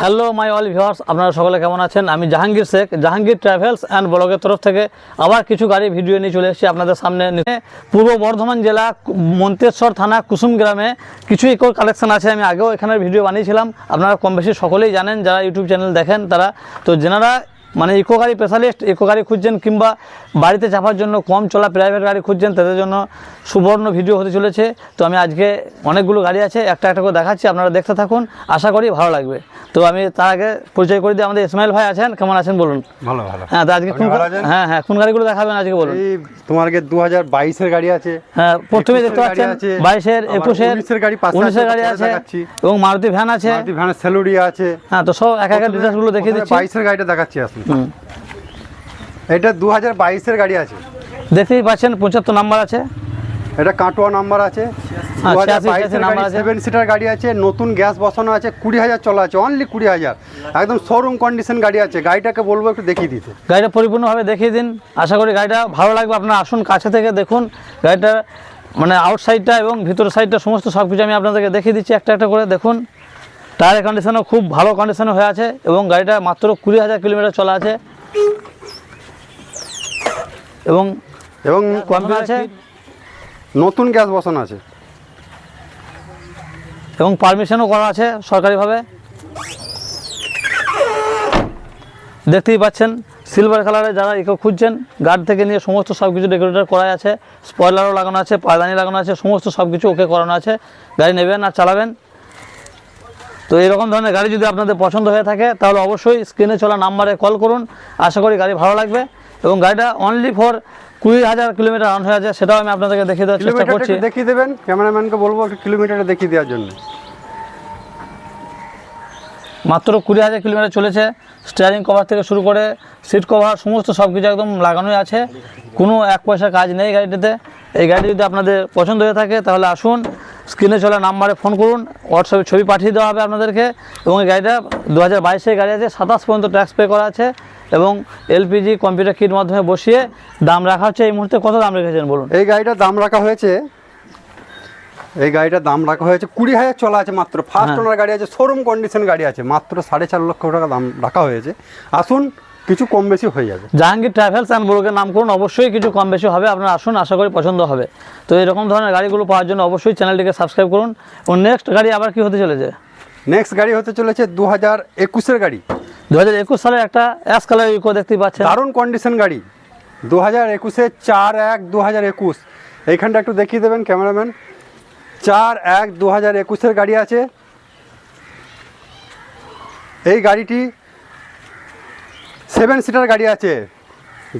Hello my all viewers আপনারা সকলে কেমন আছেন? আমি জাহাঙ্গীর শেখ, জাহাঙ্গীর ট্রাভেলস অ্যান্ড ব্লগের তরফ থেকে আবার কিছু গাড়ি ভিডিও নিয়ে চলে এসেছি আপনাদের সামনে। পূর্ব বর্ধমান জেলা, মন্তেশ্বর থানা, কুসুম গ্রামে কিছু ইকো কালেকশন আছে, আমি আগেও এখানে ভিডিও বানিয়েছিলাম। আপনারা কম বেশি সকলেই জানেন, যারা ইউটিউব চ্যানেল দেখেন তারা। তো যেনারা মানে ইকো গাড়ি স্পেশালিস্ট ইকো গাড়ি খুঁজছেন কিংবা বাড়িতে চাপার জন্য কম চলা প্রাইভেট গাড়ি খুঁজছেন তাদের জন্য সুবর্ণ ভিডিও হতে চলেছে। তো আমি আজকে অনেকগুলো গাড়ি আছে একটা একটা করে দেখাচ্ছি আপনারা দেখতে থাকুন আশা করি ভালো লাগবে। তো আমি তার আগে পরিচয় করে দিই আমাদের ইসমাইল ভাই আছেন কেমন আছেন বলুন? ভালো ভালো। হ্যাঁ তো আজকে কোন হ্যাঁ হ্যাঁ কোন গাড়িগুলো দেখাবেন আজকে বলুন? তোমার আগে দু হাজার বাইশের গাড়ি আছে হ্যাঁ প্রথমে দেখতে 21 পাচ্ছেন বাইশের একুশের 19 গাড়ি উনিশের গাড়ি আছে এবং মারুতি ভ্যান আছে। মারুতি ভ্যানের সেলুরিয়া আছে। হ্যাঁ তো সব এক এক ডিটেলসগুলো দেখিয়ে দিচ্ছি। বাইশের গাড়িটা দেখাচ্ছি হুম। এটা দু হাজার বাইশের গাড়ি আছে। দেখতেই পাচ্ছেন পঁচাত্তর নাম্বার আছে। এটা কাটোয়া নাম্বার আছে। হ্যাঁ, দু হাজার 86 বাইশের নাম্বার আছে। সেভেন সিটার গাড়ি আছে নতুন গ্যাস বসানো আছে কুড়ি হাজার চলা আছে অনলি কুড়ি হাজার। একদম শোরুম কন্ডিশন গাড়ি আছে গাড়িটাকে বলব একটু দেখিয়ে দিতে। গাড়িটা পরিপূর্ণভাবে দেখিয়ে দিন। আশা করি গাড়িটা ভালো লাগবে। আপনারা আসুন কাছে থেকে দেখুন। গাড়িটা মানে আউটসাইডটা এবং ভিতরের সাইডটা সমস্ত সব কিছু আমি আপনাদেরকে দেখিয়ে দিচ্ছি। একটা একটা করে দেখুন। টায়ারের কন্ডিশনও খুব ভালো কন্ডিশনে হয়ে আছে এবং গাড়িটা মাত্র কুড়ি হাজার কিলোমিটার চলা আছে। এবং এবং কম্পিউটার আছে নতুন গ্যাস বসানো আছে। এবং পারমিশনও করা আছে সরকারিভাবে। দেখতেই পাচ্ছেন সিলভার কালারে যারা ইকো খুঁজছেন গার্ড থেকে নিয়ে সমস্ত সব কিছু ডেকোরেটর করা আছে। স্পয়লারও লাগানো আছে পায়দানি লাগানো আছে সমস্ত সব কিছু ওকে করানো আছে। গাড়ি নেবেন আর চালাবেন। তো এরকম ধরনের গাড়ি যদি আপনাদের পছন্দ হয়ে থাকে তাহলে অবশ্যই স্ক্রিনে চলা নাম্বারে কল করুন। আশা করি গাড়ি ভালো লাগবে। এবং গাড়িটা অনলি ফর কুড়ি হাজার কিলোমিটার রান হয়ে আছে সেটাও আমি আপনাদেরকে দেখিয়ে দেওয়ার চেষ্টা করছি। দেখিয়ে দেবেন ক্যামেরাম্যানকে বলব একটু কিলোমিটারটা দেখিয়ে দেওয়ার জন্য। মাত্র কুড়ি হাজার কিলোমিটার চলেছে স্টিয়ারিং কভার থেকে শুরু করে সিট কভার সমস্ত সব কিছু একদম লাগানোই আছে। কোনো এক পয়সা কাজ নেই গাড়িটিতে। এই গাড়ি যদি আপনাদের পছন্দ হয়ে থাকে তাহলে আসুন স্ক্রিনে চলা নাম্বারে ফোন করুন হোয়াটসঅ্যাপে ছবি পাঠিয়ে দেওয়া হবে আপনাদেরকে এবং এই গাড়িটা দু হাজার গাড়ি আছে সাতাশ পর্যন্ত ট্যাক্স পে করা আছে এবং এলপিজি কম্পিউটার কিট মাধ্যমে বসিয়ে দাম রাখা হচ্ছে। এই মুহূর্তে কত দাম রেখেছেন বলুন? এই গাড়িটার দাম রাখা হয়েছে এই গাড়িটার দাম রাখা হয়েছে কুড়ি হাজার চলা আছে মাত্র। ফার্স্ট হ্যাঁ। ওনার গাড়ি আছে শোরুম কন্ডিশন গাড়ি আছে মাত্র সাড়ে চার লক্ষ টাকা দাম রাখা হয়েছে। আসুন কিছু কম বেশি হয়ে যাবে। জাহাঙ্গীর ট্রাভেলস অ্যান্ড ব্লগের নাম করুন অবশ্যই কিছু কম বেশি হবে আপনারা আসুন আশা করি পছন্দ হবে। তো এরকম ধরনের গাড়িগুলো পাওয়ার জন্য অবশ্যই চ্যানেলটিকে সাবস্ক্রাইব করুন। ও নেক্সট গাড়ি আবার কি হতে চলেছে? নেক্সট গাড়ি হতে চলেছে দু হাজার একুশের গাড়ি। দু হাজার একুশ সালে একটা অ্যাশ কালার ইকো দেখতে পাচ্ছেন। দারুণ কন্ডিশন গাড়ি। দু হাজার একুশে চার এক দু হাজার একুশ। এইখানটা একটু দেখিয়ে দেবেন ক্যামেরাম্যান। চার এক দু হাজার একুশের গাড়ি আছে। এই গাড়িটি সেভেন সিটার গাড়ি আছে।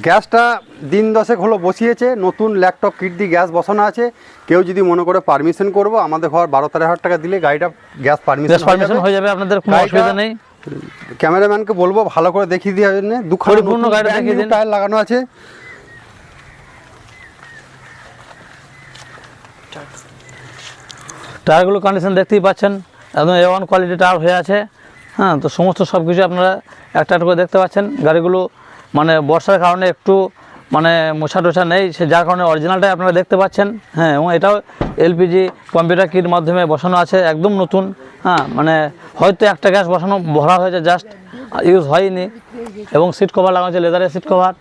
গ্যাসটা দিন দশেক হলো বসিয়েছে নতুন ল্যাপটপ কিট দিয়ে গ্যাস বসানো আছে। কেউ যদি মনে করে পারমিশন করব আমাদের ঘর বারো তেরো হাজার টাকা দিলে গাড়িটা গ্যাস পারমিশন হয়ে যাবে। আপনাদের কোনো অসুবিধা নেই। ক্যামেরাম্যানকে বলব ভালো করে দেখিয়ে দেওয়ার জন্য। দুখানা দেখিয়ে দিন। টায়ার লাগানো আছে। টায়ারগুলো কন্ডিশন দেখতেই পাচ্ছেন। একদম এ ওয়ান কোয়ালিটি টায়ার হয়ে আছে। হ্যাঁ তো সমস্ত সব কিছু আপনারা একটা একটা করে দেখতে পাচ্ছেন। গাড়িগুলো মানে বর্ষার কারণে একটু মানে মোছা টোছা নেই সে যার কারণে অরিজিনালটাই আপনারা দেখতে পাচ্ছেন। হ্যাঁ এবং এটাও এলপিজি কম্পিউটার কিট মাধ্যমে বসানো আছে একদম নতুন। হ্যাঁ মানে হয়তো একটা গ্যাস বসানো ভরা হয়েছে জাস্ট ইউজ হয়নি। এবং সিট কভার লাগানো আছে লেদারের সিট কভার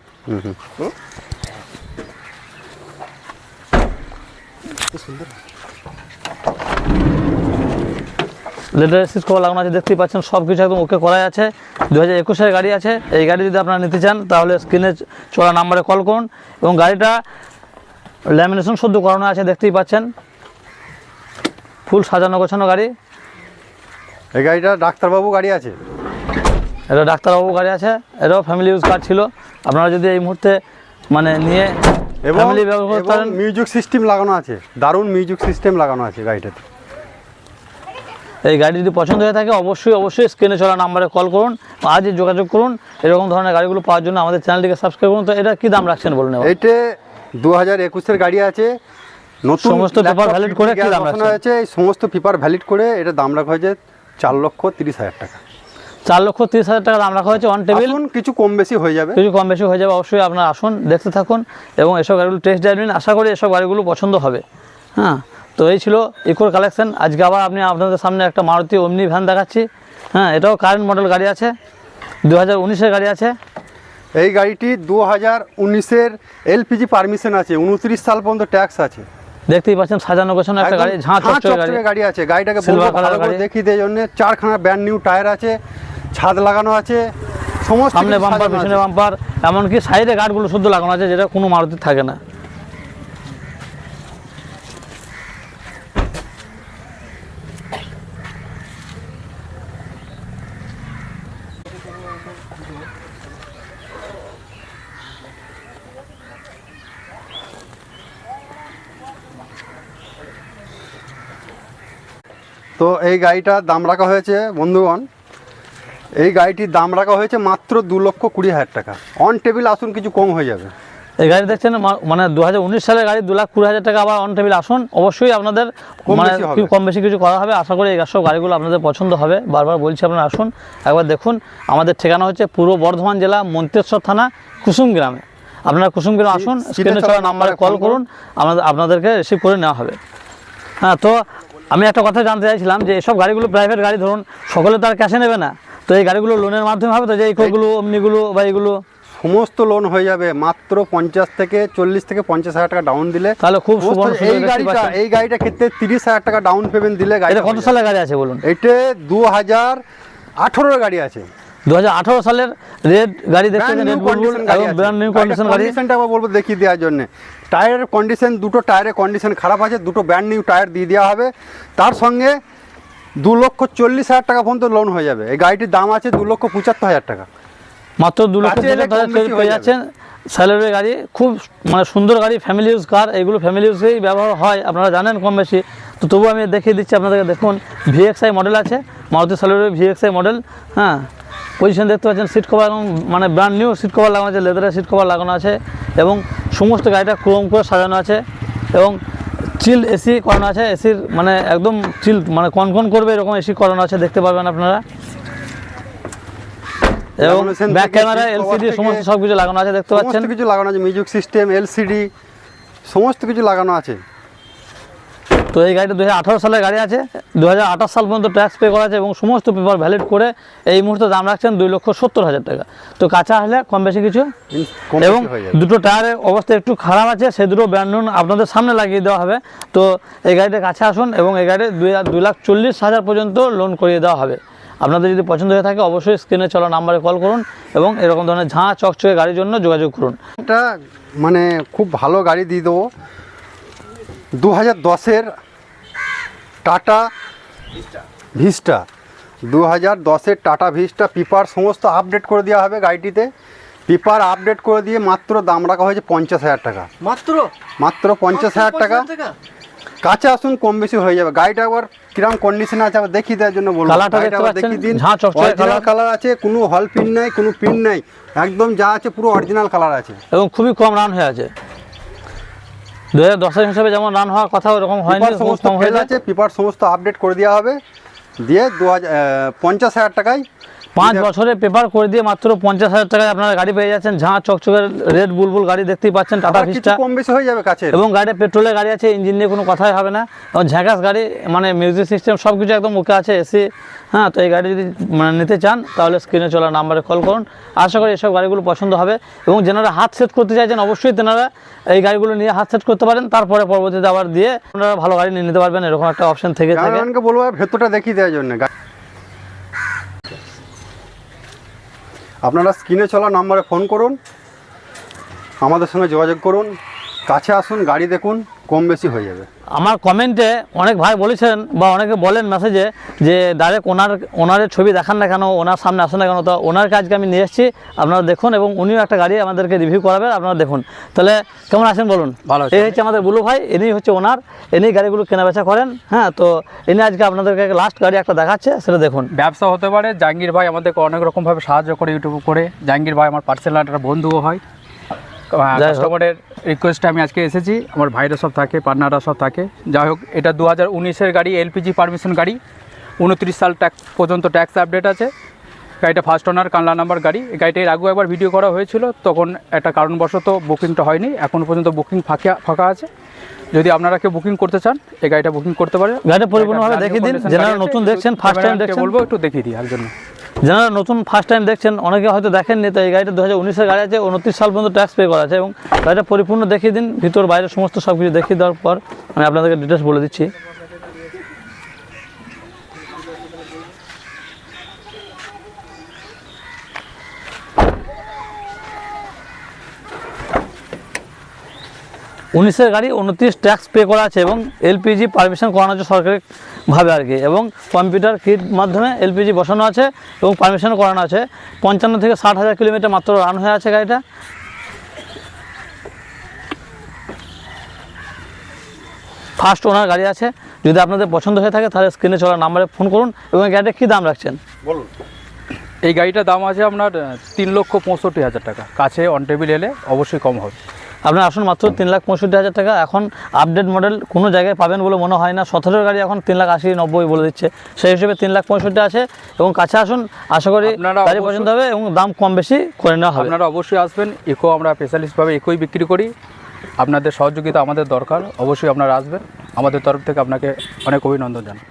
লেদারের সিট কভার লাগানো আছে দেখতেই পাচ্ছেন সব কিছু একদম ওকে করাই আছে। দু হাজার একুশের গাড়ি আছে এই গাড়ি যদি আপনারা নিতে চান তাহলে স্ক্রিনে চলা নাম্বারে কল করুন। এবং গাড়িটা ল্যামিনেশন সদ্য করানো আছে দেখতেই পাচ্ছেন। ফুল সাজানো গোছানো গাড়ি। এই গাড়িটা ডাক্তারবাবু গাড়ি আছে? এটা ডাক্তারবাবু গাড়ি আছে এটাও ফ্যামিলি ইউজ কার্ড ছিল। আপনারা যদি এই মুহূর্তে মানে নিয়ে এবং মিউজিক সিস্টেম লাগানো আছে দারুণ মিউজিক সিস্টেম লাগানো আছে গাড়িটাতে। এই গাড়ি যদি পছন্দ হয়ে থাকে অবশ্যই অবশ্যই স্ক্রিনে চলা নাম্বারে কল করুন আজই যোগাযোগ করুন এরকম ধরনের গাড়িগুলো পাওয়ার জন্য আমাদের চ্যানেলটিকে সাবস্ক্রাইব করুন। তো এটা কী দাম রাখছেন বলুন? এইটে দু হাজার একুশের গাড়ি আছে। নতুন সমস্ত paper ভ্যালিড করে কি দাম রাখছেন? হয়েছে। এই সমস্ত পেপার ভ্যালিড করে এটা দাম রাখা হয়েছে চার লক্ষ তিরিশ হাজার টাকা। চার লক্ষ তিরিশ হাজার টাকা দাম রাখা হয়েছে অন টেবিল কিছু কম বেশি হয়ে যাবে। কিছু কম বেশি হয়ে যাবে অবশ্যই আপনারা আসুন দেখতে থাকুন এবং এসব গাড়িগুলো টেস্ট ড্রাইভ নিন। আশা করি এসব গাড়িগুলো পছন্দ হবে। হ্যাঁ তো এই ছিল ইকোর কালেকশন আজকে আবার আপনি আপনাদের সামনে একটা মারুতি অমনি ভ্যান দেখাচ্ছি। হ্যাঁ এটাও কারেন্ট মডেল গাড়ি আছে দু হাজার গাড়ি আছে। এই গাড়িটি দু হাজার উনিশের এলপিজি পারমিশন আছে উনত্রিশ সাল পর্যন্ত ট্যাক্স আছে। দেখতেই পাচ্ছেন সাজানো গোছানো একটা গাড়ি ঝাঁ চকচকে গাড়ি। আছে গাড়িটাকে ভালো করে। দেখি দেওয়ার জন্য চারখানা ব্র্যান্ড নিউ টায়ার আছে ছাদ লাগানো আছে সমস্ত সামনে বাম্পার পিছনে বাম্পার এমনকি সাইডে গার্ডগুলো শুদ্ধ লাগানো আছে যেটা কোনো মারুতি থাকে না। তো এই গাড়িটার দাম রাখা হয়েছে বন্ধুগণ এই গাড়িটির দাম রাখা হয়েছে মাত্র দু লক্ষ কুড়ি হাজার টাকা। অন টেবিল আসুন কিছু কম হয়ে যাবে। এই গাড়ি দেখছেন মানে দু হাজার উনিশ সালের গাড়ি দু লাখ কুড়ি হাজার টাকা আবার অন টেবিল আসুন। অবশ্যই আপনাদের কম মানে বেশি কম বেশি কিছু করা হবে। আশা করি এই সব গাড়িগুলো আপনাদের পছন্দ হবে। বারবার বলছি আপনারা আসুন। একবার দেখুন আমাদের ঠিকানা হচ্ছে পূর্ব বর্ধমান জেলা মন্তেশ্বর থানা কুসুম গ্রামে। আপনারা কুসুম গ্রামে আসুন স্ক্রিনে নাম্বারে কল করুন। আমাদের আপনাদেরকে রিসিভ করে নেওয়া হবে। হ্যাঁ তো আমি একটা কথা জানতে চাইছিলাম যে এসব গাড়িগুলো প্রাইভেট গাড়ি ধরুন সকলে তো আর ক্যাশে নেবে না। তো এই গাড়িগুলো লোনের মাধ্যমে হবে তো? যে ইকোগুলো অমনিগুলো বা এইগুলো সমস্ত লোন হয়ে যাবে মাত্র পঞ্চাশ থেকে চল্লিশ থেকে পঞ্চাশ হাজার টাকা ডাউন দিলে। তাহলে খুব এই গাড়িটা এই গাড়িটা ক্ষেত্রে তিরিশ হাজার টাকা ডাউন পেমেন্ট দিলে গাড়ি কত সালের গাড়ি আছে বলুন? এটা দু হাজার আঠেরোর গাড়ি আছে। দু হাজার আঠারো সালের রেড গাড়ি দেখতে রেড বুলবুল এবং ব্র্যান্ড নিউ কন্ডিশন গাড়ি। কন্ডিশনটা আবার বলব দেখিয়ে দেওয়ার জন্য। টায়ারের কন্ডিশন দুটো টায়ারের কন্ডিশন খারাপ আছে দুটো ব্র্যান্ড নিউ টায়ার দিয়ে দেওয়া হবে। তার সঙ্গে দু লক্ষ চল্লিশ হাজার টাকা পর্যন্ত লোন হয়ে যাবে। এই গাড়িটির দাম আছে দু লক্ষ পঁচাত্তর হাজার টাকা। মাত্র দু লক্ষ পঁচাত্তর হাজার পেয়ে যাচ্ছেন স্যালারি গাড়ি। খুব মানে সুন্দর গাড়ি ফ্যামিলি ইউজ কার এগুলো ফ্যামিলি ইউজেই ব্যবহার হয় আপনারা জানেন কম বেশি। তো তবু আমি দেখিয়ে দিচ্ছি আপনাদেরকে দেখুন ভিএক্সআই মডেল আছে মারুতি স্যালারি ভিএক্সআই মডেল হ্যাঁ। পজিশন দেখতে পাচ্ছেন সিট কভার এবং মানে ব্র্যান্ড নিউ সিট কভার লাগানো আছে লেদারের সিট কভার লাগানো আছে এবং সমস্ত গাড়িটা ক্রোম করে সাজানো আছে এবং চিল এসি করানো আছে এসির মানে একদম চিল মানে কনকন করবে এরকম এসি করানো আছে দেখতে পারবেন আপনারা। এবং ব্যাক ক্যামেরা এলসিডি সমস্ত সব কিছু লাগানো আছে দেখতে পাচ্ছেন। কিছু লাগানো আছে মিউজিক সিস্টেম এলসিডি সমস্ত কিছু লাগানো আছে। তো এই গাড়িটা দু সালের গাড়ি আছে। দু সাল পর্যন্ত ট্যাক্স পে করা আছে এবং সমস্ত পেপার ভ্যালিড করে এই মুহূর্তে দাম রাখছেন দুই লক্ষ সত্তর হাজার টাকা। তো কাঁচা হলে কম বেশি কিছু এবং দুটো টায়ারের অবস্থা একটু খারাপ আছে সে দুটো ব্র্যান্ড নিউ আপনাদের সামনে লাগিয়ে দেওয়া হবে। তো এই গাড়িটা কাছে আসুন এবং এই গাড়ি দুই দুই লাখ চল্লিশ হাজার পর্যন্ত লোন করিয়ে দেওয়া হবে। আপনাদের যদি পছন্দ হয়ে থাকে অবশ্যই স্ক্রিনে চলা নাম্বারে কল করুন এবং এরকম ধরনের ঝাঁ চকচকে গাড়ির জন্য যোগাযোগ করুন। এটা মানে খুব ভালো গাড়ি দিয়ে দেবো। দু হাজার দশের টাটা ভিস্টা। দু হাজার দশের টাটা ভিস্টা পিপার সমস্ত আপডেট করে দেওয়া হবে গাড়িটিতে। পিপার আপডেট করে দিয়ে মাত্র দাম রাখা হয়েছে পঞ্চাশ হাজার টাকা। মাত্র? মাত্র পঞ্চাশ হাজার টাকা। কাছে আসুন কম বেশি হয়ে যাবে। গাড়িটা আবার কিরম কন্ডিশন আছে আবার দেখিয়ে দেওয়ার জন্য বলব? দেখিয়ে দিন। Original colour. কালার আছে কোনো হল পিন নাই কোনো পিন নাই। একদম যা আছে পুরো অরিজিনাল কালার আছে। এবং খুবই কম রান হয়ে আছে। দু হাজার হিসাবে যেমন রান হওয়ার কথা ওরকম হয়নি সমস্ত হয়ে যাচ্ছে পেপার সমস্ত আপডেট করে দেওয়া হবে। দিয়ে দু হাজার পঞ্চাশ হাজার টাকায় পাঁচ বছরে পেপার করে দিয়ে মাত্র পঞ্চাশ হাজার টাকায় আপনারা গাড়ি পেয়ে যাচ্ছেন। ঝাঁ চকচকের রেড বুলবুল গাড়ি দেখতেই পাচ্ছেন টাটা ভিস্টা কম বেশি হয়ে যাবে কাছে এবং গাড়িটা পেট্রোলের গাড়ি আছে ইঞ্জিন নিয়ে কোনো কথাই হবে না। এবং ঝ্যাকাস গাড়ি মানে মিউজিক সিস্টেম সব কিছু একদম ওকে আছে এসি। হ্যাঁ তো এই গাড়ি যদি মানে নিতে চান তাহলে স্ক্রিনে চলা নাম্বারে কল করুন। আশা করি এসব গাড়িগুলো পছন্দ হবে। এবং যেনারা হাত সেট করতে চাইছেন অবশ্যই তেনারা এই গাড়িগুলো নিয়ে হাত সেট করতে পারেন। তারপরে পরবর্তীতে আবার দিয়ে আপনারা ভালো গাড়ি নিয়ে নিতে পারবেন এরকম একটা অপশন থেকে থাকে। বলব ভেতরটা দেখিয়ে দেওয়ার জন্য। আপনারা স্ক্রিনে চলা নম্বরে ফোন করুন, আমাদের সঙ্গে যোগাযোগ করুন, কাছে আসুন, গাড়ি দেখুন, কম বেশি হয়ে যাবে। আমার কমেন্টে অনেক ভাই বলেছেন বা অনেকে বলেন মেসেজে যে ডাইরেক্ট ওনার ওনারের ছবি দেখান না কেন ওনার সামনে আসেন না কেন? তো ওনার কাজকে আমি নিয়ে এসেছি আপনারা দেখুন এবং উনিও একটা গাড়ি আমাদেরকে রিভিউ করাবেন আপনারা দেখুন। তাহলে কেমন আছেন বলুন? ভালো এই হচ্ছে আমাদের বুলু ভাই ইনি হচ্ছে ওনার ইনি গাড়িগুলো কেনা বেচা করেন হ্যাঁ তো ইনি আজকে আপনাদেরকে লাস্ট গাড়ি একটা দেখাচ্ছে সেটা দেখুন। ব্যবসা হতে পারে। জাহাঙ্গীর ভাই আমাদেরকে অনেক রকমভাবে সাহায্য করে ইউটিউব করে। জাহাঙ্গীর ভাই আমার পার্সোনাল একটা বন্ধুও হয়। কাস্টমারের রিকোয়েস্টে আমি আজকে এসেছি। আমার ভাইরা সব থাকে পার্টনাররা সব থাকে। যাই হোক এটা দু হাজার উনিশের গাড়ি এলপিজি পারমিশন গাড়ি। উনত্রিশ সাল ট্যাক্স পর্যন্ত ট্যাক্স আপডেট আছে। গাড়িটা ফার্স্ট ওনার কানলা নাম্বার গাড়ি। এই গাড়িটা এর আগেও একবার ভিডিও করা হয়েছিল তখন একটা কারণবশত বুকিংটা হয়নি। এখন পর্যন্ত বুকিং ফাঁকা ফাঁকা আছে। যদি আপনারা কেউ বুকিং করতে চান এই গাড়িটা বুকিং করতে পারেন গাড়িটা পরিপূর্ণভাবে দেখিয়ে দিন। যারা নতুন দেখছেন ফার্স্ট টাইম দেখছেন দেখছেন। বলব একটু দেখিয়ে দিই একজন যারা নতুন ফার্স্ট টাইম দেখছেন, অনেকে হয়তো দেখেননি, তো এই গাড়িটা দু হাজার উনিশের গাড়ি আছে, উনত্রিশ সাল পর্যন্ত ট্যাক্স পে করা আছে এবং গাড়িটা পরিপূর্ণ দেখিয়ে দিন, ভিতর, বাইরে সমস্ত সব কিছু দেখিয়ে দেওয়ার পর আমি আপনাদেরকে ডিটেলস বলে দিচ্ছি। উনিশের গাড়ি উনত্রিশ ট্যাক্স পে করা আছে এবং এলপিজি পারমিশন করানো আছে সরকারিভাবে আর কি। এবং কম্পিউটার কিট মাধ্যমে এলপিজি বসানো আছে এবং পারমিশন করানো আছে। পঞ্চান্ন থেকে ষাট হাজার কিলোমিটার মাত্র রান হয়ে আছে গাড়িটা। ফার্স্ট ওনার গাড়ি আছে। যদি আপনাদের পছন্দ হয়ে থাকে তাহলে স্ক্রিনে চলা নাম্বারে ফোন করুন এবং এই গাড়িটা কী দাম রাখছেন? বলুন। এই গাড়িটার দাম আছে আপনার তিন লক্ষ পঁয়ষট্টি হাজার টাকা। কাছে অন টেবিল এলে অবশ্যই কম হবে। আপনার আসুন মাত্র তিন লাখ পঁয়ষট্টি হাজার টাকা। এখন আপডেট মডেল কোনো জায়গায় পাবেন বলে মনে হয় না। সতেরোর গাড়ি এখন তিন লাখ আশি নব্বই বলে দিচ্ছে। সেই হিসেবে তিন লাখ পঁয়ষট্টি আছে এবং কাছে আসুন। আশা করি আপনারা গাড়ি পছন্দ হবে এবং দাম কম বেশি করে নেওয়া হবে। আপনারা অবশ্যই আসবেন। ইকো আমরা স্পেশালিস্টভাবে ইকোই বিক্রি করি। আপনাদের সহযোগিতা আমাদের দরকার। অবশ্যই আপনারা আসবেন। আমাদের তরফ থেকে আপনাকে অনেক অভিনন্দন জানাই।